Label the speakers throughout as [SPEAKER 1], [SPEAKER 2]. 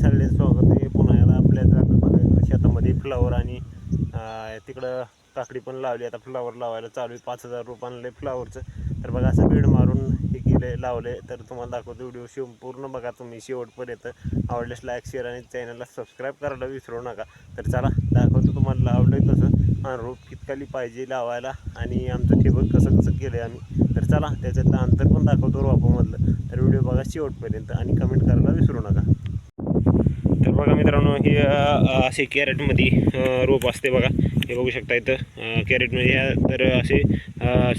[SPEAKER 1] सगळे स्वागत आहे पुन्हा एकदा आपल्या आपल्या शेतामध्ये फ्लावर आणि तिकडं काकडी पण लावली. आता फ्लावर लावायला चालू आहे. पाच हजार रुपये आणले फ्लावरचं तर बघा असं बीड मारून हे केले लावले तर तुम्हाला दाखवतो व्हिडिओ शिव पूर्ण बघा तुम्ही शेवटपर्यंत आवडल्यास लाईक शेअर आणि चॅनलला सबस्क्राईब करायला विसरू नका. तर चला दाखवतो तुम्हाला लावलं कसं. आणि रोप कितकाली पाहिजे लावायला आणि आमचं ठिबक कसं कसं केलं आहे आम्ही. तर चला त्याच्यातलं अंतर पण दाखवतो रोपामधलं. तर व्हिडिओ बघा शेवटपर्यंत आणि कमेंट करायला विसरू नका. बघा मित्रांनो हे असे कॅरेटमध्ये रोप असते बघा. हे बघू शकता इथं कॅरेटमध्ये या तर असे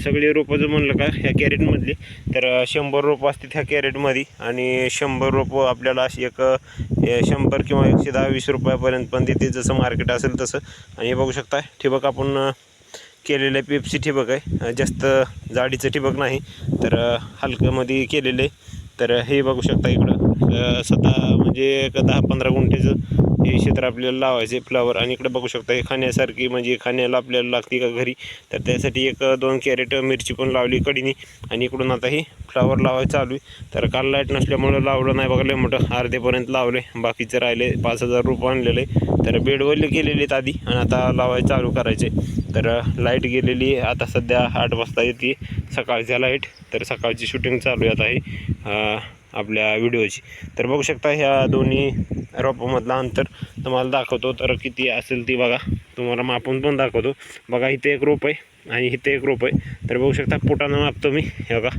[SPEAKER 1] सगळे रोपं जर म्हणलं का ह्या कॅरेटमधली तर शंभर रोपं असतात ह्या कॅरेटमध्ये आणि शंभर रोपं आपल्याला अशी एक शंभर किंवा एकशे दहा वीस रुपयापर्यंत पण तिथे जसं मार्केट असेल तसं. आणि हे बघू शकता ठिबक आपण केलेलं आहे पेप्सी ठिबक आहे. जास्त जाडीचं ठिबक नाही. तर हलकंमध्ये केलेलं आहे तर हे बघू शकता इकडं. सध्या स्वतः म्हणजे एक दहा पंधरा गुंठेचं हे क्षेत्र आपल्याला लावायचे फ्लावर आणि इकडे बघू शकता हे खाण्यासारखी म्हणजे खाण्याला आपल्याला लागते का घरी? तर त्यासाठी एक दोन कॅरेट मिरची पण लावली कडीने. आणि इकडून आता हे फ्लावर लावायचं चालू आहे. तर काल लाइट नसल्यामुळं लावलं नाही बघा लय मोठं. अर्धेपर्यंत लावले बाकीचे राहिले पाच हजार रुपये आणलेले तर बेडवरले केलेली आहेत आधी आणि आता लावायचं चालू करायचे. तर लाइट गेलेली आता सध्या आठ वाजता येते. सकाळच्या लाइट. तर सकाळची शूटिंग चालू येत आहे आपल्या व्हिडिओची. तर बघू शकता ह्या दोन्ही रोपामधलं अंतर. तुम्हाला दाखवतो. तर किती असेल ती बघा. तुम्हाला मापून पण दाखवतो. बघा इथे एक रोप आहे आणि इथे एक रोप आहे. तर बघू शकता पोटानं मापतो मी. हे बघा.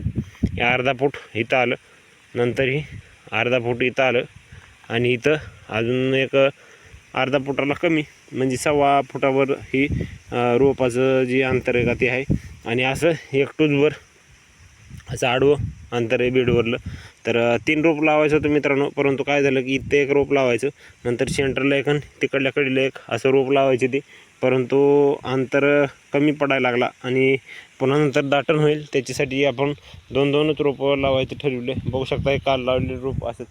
[SPEAKER 1] हे अर्धा फूट इथं आलं. नंतरही अर्धा फूट इथं आलं. आणि इथं अजून एक अर्धा फुटाला कमी म्हणजे सव्वा फुटावर ही रोपाचं जी अंतर आहे. का ते आहे आणि असं एक टूजवर असं आडवं अंतर आहे बेडवरलं. तर तीन रोप लावायचं होतं मित्रांनो परंतु काय झालं की इथे एक रोप लावायचं नंतर सेंटरला एक आणि तिकडल्या कडीला एक असं रोप लावायचे ते. परंतु अंतर कमी पडायला लागला आणि पुन्हा नंतर दाटण होईल. त्याच्यासाठी आपण दोन दोनच रोपं लावायचे ठरवले. बघू शकता काल लावलेले रोप असं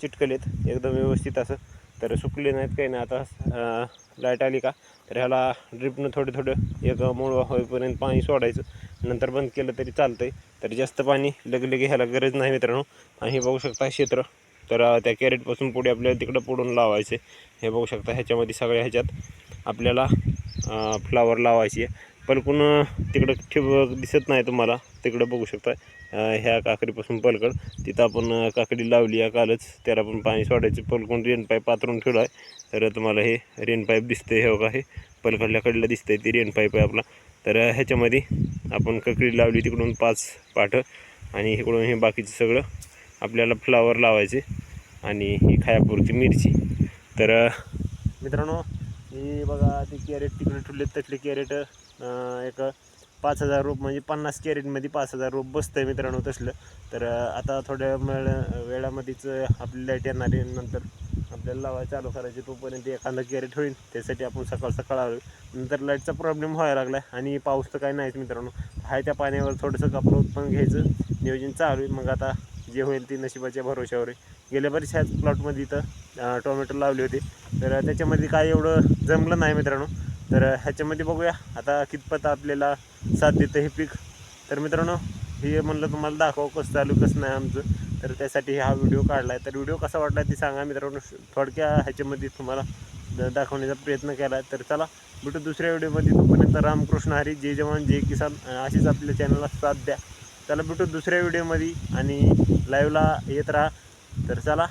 [SPEAKER 1] चिटकलेत. एकदम व्यवस्थित असं तर सुकले नाहीत काही नाही. आता लाइट आली का? तर ह्याला ड्रिपनं थोडं थोडं एक मूळ होईपर्यंत पाणी सोडायचं. नंतर बंद केलं तरी चालतं आहे तर जास्त पाणी लगे ह्याला गरज नाही मित्रांनो. आणि हे बघू शकता क्षेत्र. तर त्या कॅरेटपासून पुढे आपल्याला तिकडं पुढून लावायचे हे बघू शकता ह्याच्यामध्ये सगळ्या ह्याच्यात आपल्याला फ्लावर लावायची. आहे पलकून तिकडं ठिबक दिसत नाही तुम्हाला. तिकडं बघू शकता ह्या काकडीपासून पलकड. तिथं आपण काकडी लावली आहे कालच. त्याला पण पाणी सोडायचं. पलकून रेन पाईप पातरून ठेवला आहे. तर तुम्हाला हे रेन पाईप आहे हे बघा हे पलकडल्या दिसतं दिसतंय ती रेन पाईप आहे आपला. तर ह्याच्यामध्ये आपण ककडी लावली तिकडून पाच पाठं. आणि इकडून हे बाकीचं सगळं आपल्याला फ्लावर लावायचे. आणि ही खायापुरती मिरची. तर मित्रांनो हे बघा ते कॅरेट तिकडे ठेवले त्यातले कॅरेट एक पाच हजार रोप म्हणजे पन्नास कॅरेटमध्ये पाच हजार रोप बसतं आहे मित्रांनो तसलं. तर आता थोड्या वेळ वेळामध्येच आपली लाइट येणार आहे. नंतर आपल्याला लावायला चालू करायची. तोपर्यंत एखादा कॅरेट होईल. त्यासाठी आपण सकाळ सकाळ आलो नंतर लाईटचा प्रॉब्लेम व्हायला लागला आणि पाऊस तर काही नाहीच मित्रांनो. आहे त्या पाण्यावर थोडंसं आपलं उत्पन्न घ्यायचं. नियोजन चालू आहे. मग आता जे होईल ती नशिबाच्या भरोशावर आहे. गेल्या बरेच ह्याच प्लॉटमध्ये इथं टोमॅटो लावले होते. तर त्याच्यामध्ये काय एवढं जमलं नाही मित्रांनो. तर ह्याच्यामध्ये बघूया. आता कितपत आपल्याला साथ देतं हे पीक. तर मित्रांनो हे म्हणलं तुम्हाला दाखवा कसं चालू कसं नाही आमचं. तर त्यासाठी हा व्हिडिओ काढला आहे तर व्हिडिओ कसा वाटला ते सांगा मित्रांनो. थोडक्या ह्याच्यामध्ये तुम्हाला दाखवण्याचा प्रयत्न केला आहे तर चला भेटू दुसऱ्या व्हिडिओमध्ये. तोपर्यंत रामकृष्ण हरी. जय जवान जय किसान. अशीच आपल्या चॅनलला साथ द्या. चला भेटू दुसऱ्या व्हिडिओमध्ये आणि लाईव्हला येत राहा. तर चला